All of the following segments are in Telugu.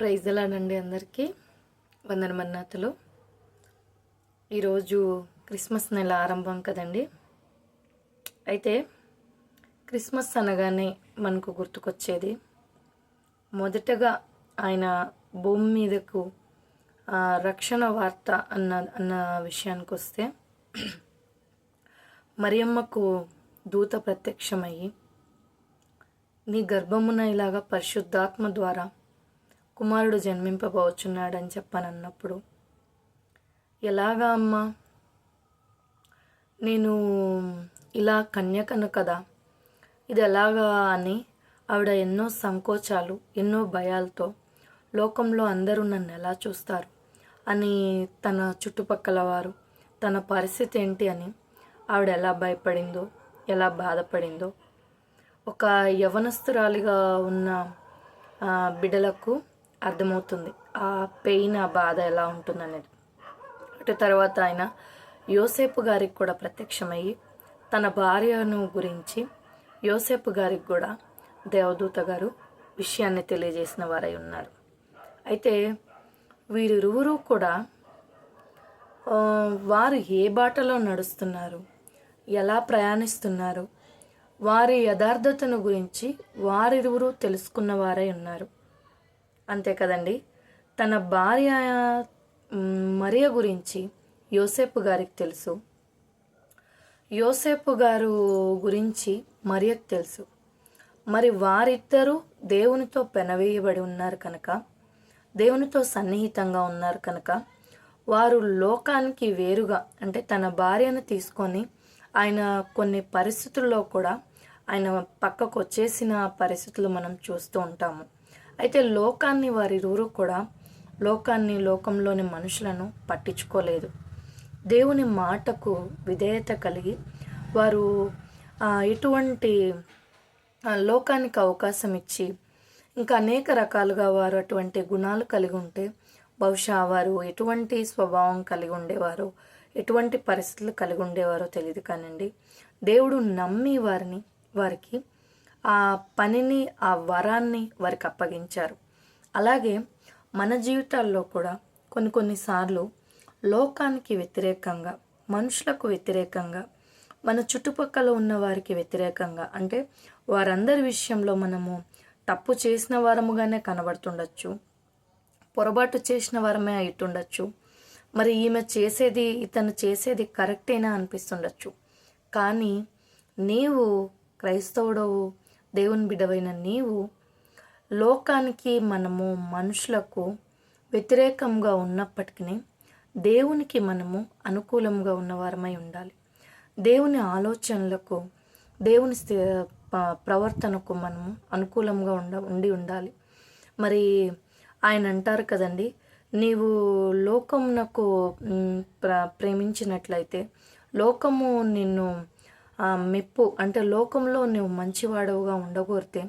ప్రైజ్ ప్రైజ్లానండి అందరికీ. వందన మన్నాతలు. ఈరోజు క్రిస్మస్ నెల ఆరంభం కదండి. అయితే క్రిస్మస్ అనగానే మనకు గుర్తుకొచ్చేది. మొదటగా ఆయన భూమి మీదకు రక్షణ వార్త అన్న అన్న విషయానికి వస్తే మరియమ్మకు దూత ప్రత్యక్షమయ్యి నీ గర్భమున ఇలాగా పరిశుద్ధాత్మ ద్వారా కుమారుడు జన్మింపబోచున్నాడని చెప్పనన్నప్పుడు ఎలాగా అమ్మా? నేను ఇలా కన్యకను కదా. ఇది ఎలాగా అని ఆవిడ ఎన్నో సంకోచాలు ఎన్నో భయాలతో లోకంలో అందరూ నన్ను ఎలా చూస్తారు? అని తన చుట్టుపక్కల వారు తన పరిస్థితి ఏంటి అని ఆవిడ ఎలా భయపడిందో ఎలా బాధపడిందో ఒక యవనస్తురాలిగా ఉన్న బిడ్డలకు అర్థమవుతుంది. ఆ పెయిన్ ఆ బాధ ఎలా ఉంటుందనేది. అటు తర్వాత ఆయన యోసేపు గారికి కూడా ప్రత్యక్షమయ్యి తన భార్యను గురించి యోసేపు గారికి కూడా దేవదూత గారు విషయాన్ని తెలియజేసిన వారై ఉన్నారు. అయితే వీరిరువురు కూడా వారు ఏ బాటలో నడుస్తున్నారు? ఎలా ప్రయాణిస్తున్నారు? వారి యథార్థతను గురించి వారిరువురు తెలుసుకున్న వారై ఉన్నారు. అంతే కదండి. తన భార్య మరియ గురించి యోసేపు గారికి తెలుసు. యోసేపు గారు గురించి మరియకు తెలుసు. మరి వారిద్దరూ దేవునితో పెనవేయబడి ఉన్నారు కనుక దేవునితో సన్నిహితంగా ఉన్నారు కనుక వారు లోకానికి వేరుగా అంటే తన భార్యను తీసుకొని ఆయన కొన్ని పరిస్థితుల్లో కూడా ఆయన పక్కకు వచ్చేసిన పరిస్థితులు మనం చూస్తూ ఉంటాము. అయితే లోకాన్ని వారిరువురు కూడా లోకాన్ని లోకంలోని మనుషులను పట్టించుకోలేదు. దేవుని మాటకు విధేయత కలిగి వారు ఎటువంటి లోకానికి అవకాశం ఇచ్చి ఇంకా అనేక రకాలుగా వారు అటువంటి గుణాలు కలిగి ఉంటే బహుశా వారు ఎటువంటి స్వభావం కలిగి ఉండేవారు ఎటువంటి పరిస్థితులు కలిగి ఉండేవారో తెలియదు కానండి. దేవుడు నమ్మి వారిని వారికి ఆ పనిని ఆ వరాన్ని వారికి అప్పగించారు. అలాగే మన జీవితాల్లో కూడా కొన్ని కొన్నిసార్లు లోకానికి వ్యతిరేకంగా మనుషులకు వ్యతిరేకంగా మన చుట్టుపక్కల ఉన్న వారికి వ్యతిరేకంగా అంటే వారందరి విషయంలో మనము తప్పు చేసిన వారముగానే కనబడుతుండొచ్చు పొరపాటు చేసిన వారమే అయితుండొచ్చు మరి ఈమె చేసేది ఇతను చేసేది కరెక్టేనా అనిపిస్తుండొచ్చు. కానీ నీవు క్రైస్తవుడవు దేవుని బిడవైన నీవు లోకానికి మనము మనుషులకు వ్యతిరేకంగా ఉన్నప్పటికీ దేవునికి మనము అనుకూలంగా ఉన్నవారమై ఉండాలి. దేవుని ఆలోచనలకు దేవుని స్థి- ప్రవర్తనకు మనము అనుకూలంగా ఉండ ఉండి ఉండాలి. మరి ఆయన అంటారు కదండి నీవు లోకమునకు ప్ర ప్రేమించినట్లయితే లోకము నిన్ను మెప్పు అంటే లోకంలో నువ్వు మంచివాడవుగా ఉండగోరితే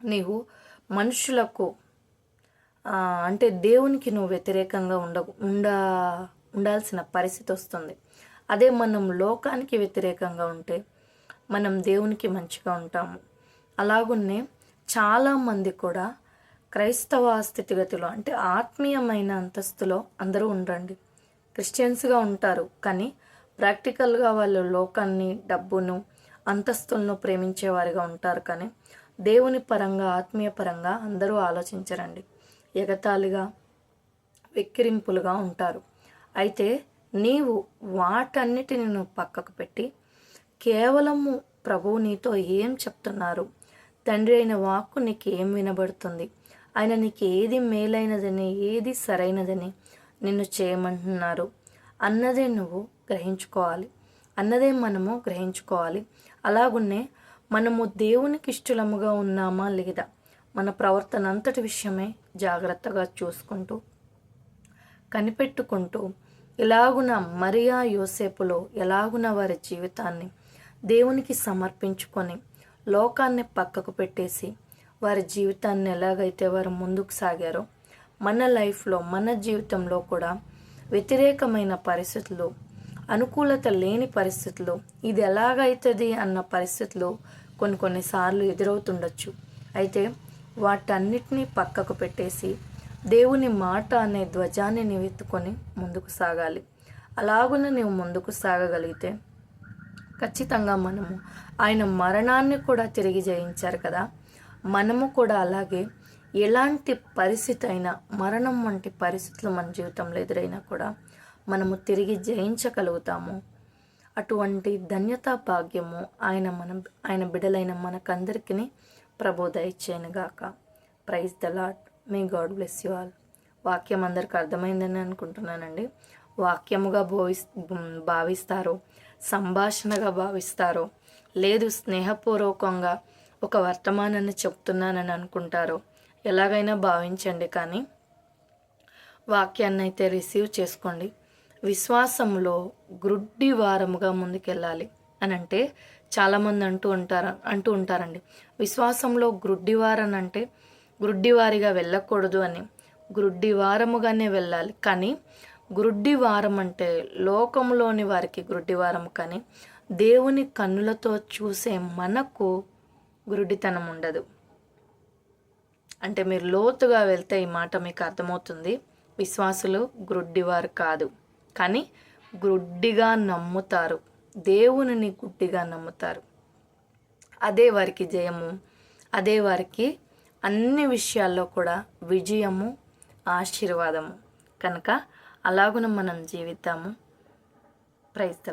నీవు మనుషులకు అంటే దేవునికి నువ్వు వ్యతిరేకంగా ఉండ ఉండ ఉండాల్సిన పరిస్థితి వస్తుంది. అదే మనం లోకానికి వ్యతిరేకంగా ఉంటే మనం దేవునికి మంచిగా ఉంటాము. అలాగున్నే చాలామంది కూడా క్రైస్తవ స్థితిగతిలో అంటే ఆత్మీయమైన అంతస్తులో అందరూ ఉండండి. క్రిస్టియన్స్గా ఉంటారు కానీ ప్రాక్టికల్గా వాళ్ళు లోకాన్ని డబ్బును అంతస్తులను ప్రేమించేవారిగా ఉంటారు కానీ దేవుని పరంగా ఆత్మీయ పరంగా అందరూ ఆలోచించరండి. ఎగతాళిగా వెక్కిరింపులుగా ఉంటారు. అయితే నీవు వాటన్నిటిని నువ్వు పక్కకు పెట్టి కేవలము ప్రభువు నీతో ఏం చెప్తున్నారు? తండ్రి అయిన వాక్కు నీకు ఏం వినబడుతుంది? ఆయన నీకు ఏది మేలైనదని ఏది సరైనదని నిన్ను చేయమంటున్నారు? అన్నదే నువ్వు గ్రహించుకోవాలి. అన్నదే మనము గ్రహించుకోవాలి. అలాగున్నే మనము దేవునికి ఇష్టలముగా ఉన్నామా లేదా మన ప్రవర్తన అంతటి విషయమే జాగ్రత్తగా చూసుకుంటూ కనిపెట్టుకుంటూ ఇలాగున మరియా యోసేపులో ఎలాగున వారి జీవితాన్ని దేవునికి సమర్పించుకొని లోకాన్ని పక్కకు పెట్టేసి వారి జీవితాన్ని ఎలాగైతే వారు ముందుకు సాగారో మన లైఫ్లో మన జీవితంలో కూడా వ్యతిరేకమైన పరిస్థితులు అనుకూలత లేని పరిస్థితులు ఇది ఎలాగైతుంది అన్న పరిస్థితులు కొన్ని కొన్నిసార్లు ఎదురవుతుండొచ్చు. అయితే వాటన్నిటినీ పక్కకు పెట్టేసి దేవుని మాట అనే ధ్వజాన్ని నివెత్తుకొని ముందుకు సాగాలి. అలాగున నీవు ముందుకు సాగగలిగితే ఖచ్చితంగా మనము ఆయన మరణాన్ని కూడా తిరిగి జయించారు కదా. మనము కూడా అలాగే ఎలాంటి పరిస్థితి అయినా మరణం వంటి పరిస్థితులు మన జీవితంలో ఎదురైనా కూడా మనము తిరిగి జయించగలుగుతాము. అటువంటి ధన్యతా భాగ్యము ఆయన మనం ఆయన బిడలైన మనకందరికీ ప్రబోధయిచ్చేనుగాక ప్రైజ్ ద లాట్ మీ గాడ్ బ్లెస్ యు ఆల్ వాక్యం అందరికి అర్థమైందని అనుకుంటున్నానండి. వాక్యముగా భోవి భావిస్తారు. సంభాషణగా భావిస్తారో. లేదు స్నేహపూర్వకంగా ఒక వర్తమానాన్ని చెప్తున్నానని అనుకుంటారో. ఎలాగైనా భావించండి కానీ వాక్యాన్ని అయితే రిసీవ్ చేసుకోండి. విశ్వాసంలో గ్రుడ్డి వారముగా ముందుకెళ్ళాలి అని అంటే చాలామంది అంటూ ఉంటారు అంటూ ఉంటారండి. విశ్వాసంలో గ్రుడ్డివారని అంటే గ్రుడ్డివారిగా వెళ్ళకూడదు అని గ్రుడ్డివారముగానే వెళ్ళాలి. కానీ గ్రుడ్డివారం అంటే లోకంలోని వారికి గ్రుడ్డివారం కానీ దేవుని కన్నులతో చూసే మనకు గురుడితనం ఉండదు. అంటే మీరు లోతుగా వెళ్తే ఈ మాట మీకు అర్థమవుతుంది. విశ్వాసులు గ్రుడ్డివారు కాదు. కానీ గ్రుడ్డిగా నమ్ముతారు. దేవునిని గుడ్డిగా నమ్ముతారు. అదే వారికి జయము అదే వారికి అన్ని విషయాల్లో కూడా విజయము ఆశీర్వాదము. కనుక అలాగున మనం జీవితాము. ప్రైజ్